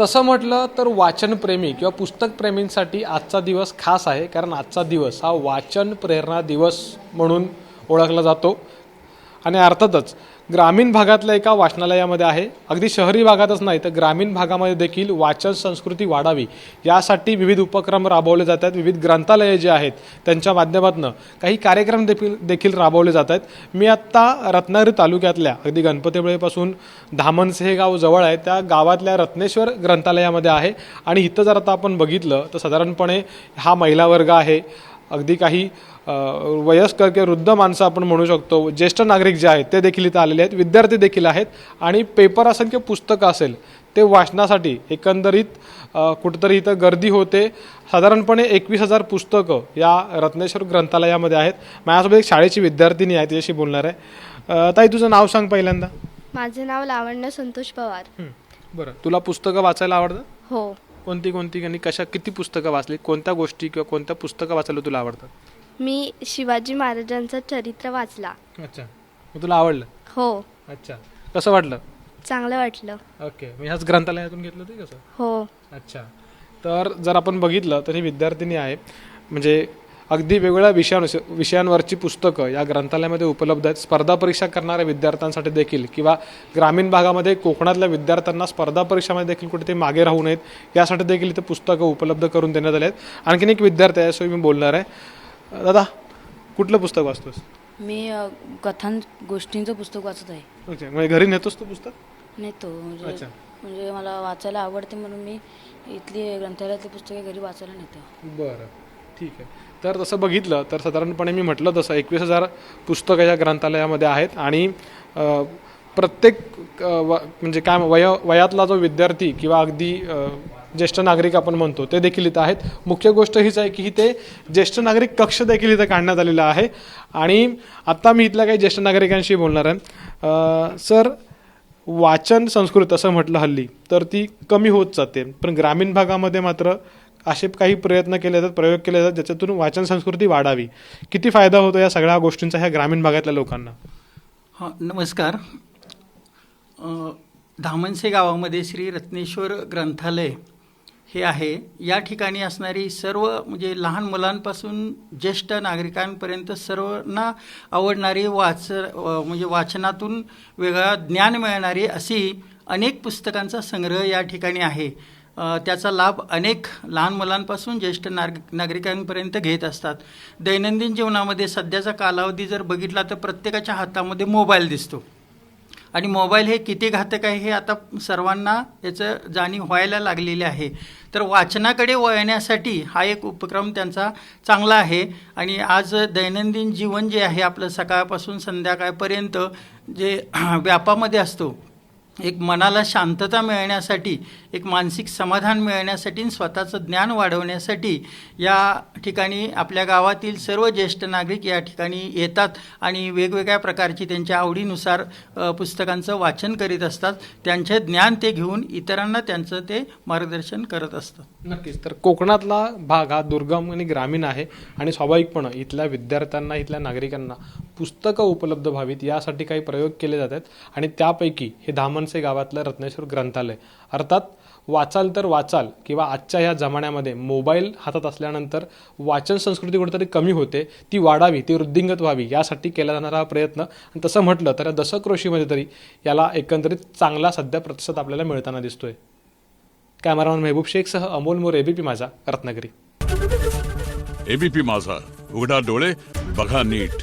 तसं म्हटलं तर वाचनप्रेमी किंवा पुस्तकप्रेमींसाठी आजचा दिवस खास आहे कारण आजचा दिवस हा वाचन प्रेरणा दिवस म्हणून ओळखला जातो. आणि अर्थातच ग्रामीण भागातल्या एका वाचनालयामध्ये आहे. अगदी शहरी भागातच नाही तर ग्रामीण भागामध्ये देखील वाचन संस्कृती वाढावी. यासाठी विविध उपक्रम राबवले जात आहेत विविध ग्रंथालये जे आहेत त्यांच्या माध्यमातून काही कार्यक्रम देखील देखील राबवले जात आहेत मी आत्ता रत्नागिरी तालुक्यातल्या अगदी गणपतीपुळेपासून धामणसे हे गाव जवळ आहे त्या गावातल्या रत्नेश्वर ग्रंथालयामध्ये आहे. आणि इथं जर आता आपण बघितलं तर साधारणपणे हा महिला वर्ग आहे अगदी काही वयस्कर किंवा वृद्ध माणसं आपण म्हणू शकतो ज्येष्ठ नागरिक जे आहेत ते देखील इथं आलेले आहेत विद्यार्थी देखील आहेत आणि पेपर असेल किंवा पुस्तकं असेल ते वाचण्यासाठी एकंदरीत कुठंतरी इथं गर्दी होते. साधारणपणे एकवीस हजार पुस्तकं या रत्नेश्वर ग्रंथालयामध्ये आहेत. माझ्यासोबत एक शाळेची विद्यार्थिनी आहे तिच्याशी बोलणार आहे. ताई तुझं नाव सांग पहिल्यांदा. माझे नाव लावण्य संतोष पवार. हं, बरं. तुला पुस्तकं वाचायला आवडतं? हो. कोणती कोणती आणि कशा किती पुस्तकं वाचली कोणत्या गोष्टी किंवा कोणत्या पुस्तकं वाचायला तुला आवडतं मी शिवाजी महाराजांचं चरित्र वाचला. अच्छा. मग तुला आवडलं? हो. अच्छा. कसं वाटलं? चांगलं वाटलं. ओके. मी ह्याच ग्रंथालयातून घेतलं ते कसं? हो. अच्छा. तर जर आपण बघितलं तर ही विद्यार्थिनी आहे. म्हणजे अगदी वेगवेगळ्या विषयांवर विषयांवरची पुस्तकं या ग्रंथालयामध्ये उपलब्ध आहेत. स्पर्धा परीक्षा करणाऱ्या विद्यार्थ्यांसाठी देखील किंवा ग्रामीण भागामध्ये कोकणातल्या विद्यार्थ्यांना स्पर्धा परीक्षामध्ये देखील कुठे ते मागे राहू नयेत यासाठी देखील इथे पुस्तकं उपलब्ध करून देण्यात आले आहेत. आणखीन एक विद्यार्थी आहे सो मी बोलणार आहे. दादा कुठलं पुस्तक वाचतोस? मी कथां गोष्टींचं पुस्तक वाचत आहे. म्हणजे घरी नेतोस तू पुस्तक? नेतो म्हणजे. म्हणजे मला वाचायला आवडते म्हणून मी इथली ग्रंथालयातली पुस्तके घरी वाचायला नेतो. बरं. ठीक आहे. तर तसं बघितलं तर साधारणपणे मी म्हटलं तसं एकवीस हजार पुस्तकं या ग्रंथालयामध्ये आहेत आणि प्रत्येक व म्हणजे काय वय वयातला जो विद्यार्थी किंवा अगदी ज्येष्ठ नागरिक आपण म्हणतो ते देखील इथं आहेत. मुख्य गोष्ट हीच आहे की इथे ज्येष्ठ नागरिक कक्ष देखील इथं काढण्यात आलेला आहे. आणि आत्ता मी इथल्या काही ज्येष्ठ नागरिकांशी बोलणार आहे. सर वाचन संस्कृत असं म्हटलं हल्ली तर ती कमी होत जाते. पण ग्रामीण भागामध्ये मात्र असे काही प्रयत्न केले जातात प्रयोग केले जातात ज्याच्यातून वाचन संस्कृती वाढावी. किती फायदा होतो या सगळ्या गोष्टींचा ह्या ग्रामीण भागातल्या लोकांना? हां नमस्कार. धामनसे धामणसे गावामध्ये श्री रत्नेश्वर ग्रंथालय हे आहे. या ठिकाणी असणारी सर्व म्हणजे लहान मुलांपासून ज्येष्ठ नागरिकांपर्यंत सर्वांना आवडणारी वाच म्हणजे वाचनातून वेगळा ज्ञान मिळणारी अशी अनेक पुस्तकांचा संग्रह या ठिकाणी आहे. त्याचा लाभ अनेक लहान मुलांपासून ज्येष्ठ नाग नागरिकांपर्यंत घेत असतात. दैनंदिन जीवनामध्ये सध्याचा कालावधी जर बघितला तर प्रत्येकाच्या हातामध्ये मोबाईल दिसतो. आणि मोबाईल हे किती घातक आहे हे आता सर्वांना याचं जाणीव व्हायला लागलेले आहे. तर वाचनाकडे वळण्यासाठी हा एक उपक्रम त्यांचा चांगला आहे. आणि आज दैनंदिन जीवन जे आहे आपलं सकाळपासून संध्याकाळपर्यंत जे व्यापामध्ये असतो एक मनाला शांतता मिळण्यासाठी एक मानसिक समाधान मिळण्यासाठी स्वतःचं ज्ञान वाढवण्यासाठी या ठिकाणी आपल्या गावातील सर्व ज्येष्ठ नागरिक या ठिकाणी येतात आणि वेगवेगळ्या प्रकारची त्यांच्या आवडीनुसार पुस्तकांचं वाचन करीत असतात. त्यांचे ज्ञान ते घेऊन इतरांना त्यांचं ते मार्गदर्शन करत असतात. नक्कीच. तर कोकणातला भाग हा दुर्गम आणि ग्रामीण आहे आणि स्वाभाविकपणे इथल्या विद्यार्थ्यांना इथल्या नागरिकांना पुस्तकं उपलब्ध व्हावीत यासाठी काही प्रयोग केले जातात. आणि त्यापैकी हे धामणसे गावातलं रत्नेश्वर ग्रंथालय. अर्थात वाचाल तर वाचाल किंवा आजच्या ह्या जमान्यामध्ये मोबाईल हातात असल्यानंतर वाचन संस्कृती कुठेतरी कमी होते ती वाढावी ती वृद्धिंगत व्हावी यासाठी केला जाणारा हा प्रयत्न. आणि तसं म्हटलं तर या दशकृषीमध्ये तरी याला एकंदरीत चांगला सध्या प्रतिसाद आपल्याला मिळताना दिसतोय. कॅमेरामॅन मेहबूब शेखसह अमोल मोर एबीपी माझा रत्नागिरी. एबीपी माझा उघडा डोळे बघा नीट.